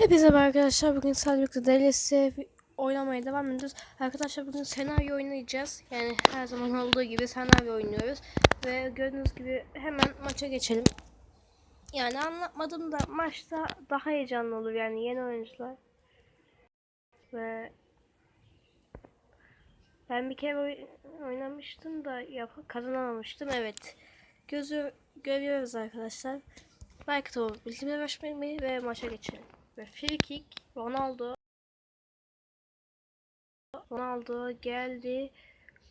Hepinize merhaba arkadaşlar. Bugün Salvik'te DLC oynamaya devam ediyoruz. Arkadaşlar bugün senaryo oynayacağız. Yani her zaman olduğu gibi senaryo oynuyoruz. Ve gördüğünüz gibi hemen maça geçelim. Yani anlatmadım da maçta daha heyecanlı olur yani yeni oyuncular. Ve ben bir kere oy- oynamıştım da yap kazanamamıştım. Evet. Gözü görüyoruz arkadaşlar. Like atıp bildirimleri açmayı ve maça geçelim. Ve free kick Ronaldo Ronaldo geldi.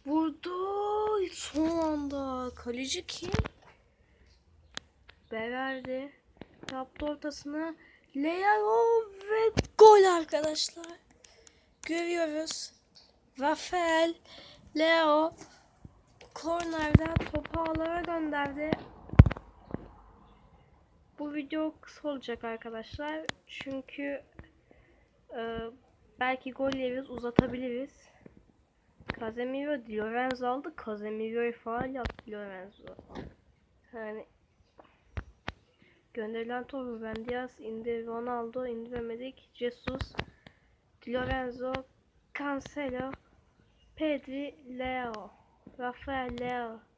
Vurdu. Son anda. Kaleci kim? Beverdi. Yaptı ortasına. Leo ve gol arkadaşlar. Görüyoruz. Rafael Leo kornerden topu ağlara gönderdi. Bu video kısa olacak arkadaşlar. Çünkü e, belki gol yeriz, uzatabiliriz. Casemiro, Di Lorenzo aldı. Casemiro'yu faal yaptı Di Lorenzo. Yani gönderilen top Ruben Diaz indi. Ronaldo indiremedik. Jesus, Di Lorenzo, Cancelo, Pedri, Leo, Rafael Leo.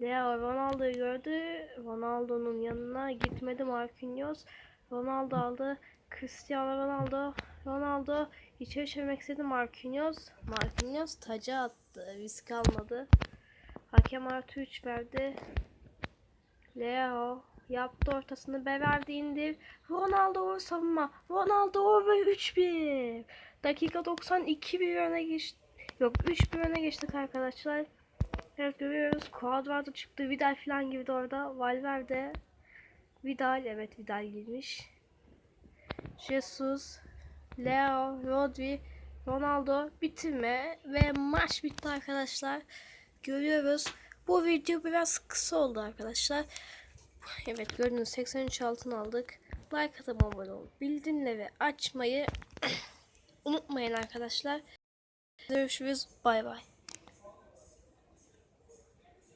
Leo Ronaldo'yu gördü. Ronaldo'nun yanına gitmedi Marquinhos. Ronaldo aldı. Cristiano Ronaldo. Ronaldo içeri çevirmek istedi Marquinhos. Marquinhos taca attı. Risk almadı. Hakem artı 3 verdi. Leo yaptı ortasını Beverdi indir. Ronaldo vur savunma. Ronaldo vur ve 3-1. Dakika 92 bir öne geçti. Yok 3 bir öne geçtik arkadaşlar. Evet görüyoruz. Cuadrado çıktı. Vidal falan girdi orada. Valverde. Vidal. Evet Vidal girmiş. Jesus. Leo. Rodri. Ronaldo. Bitirme. Ve maç bitti arkadaşlar. Görüyoruz. Bu video biraz kısa oldu arkadaşlar. Evet gördüğünüz 83 altın aldık. Like atıp abone ol. Bildirimleri açmayı unutmayın arkadaşlar. Görüşürüz. Bay bay.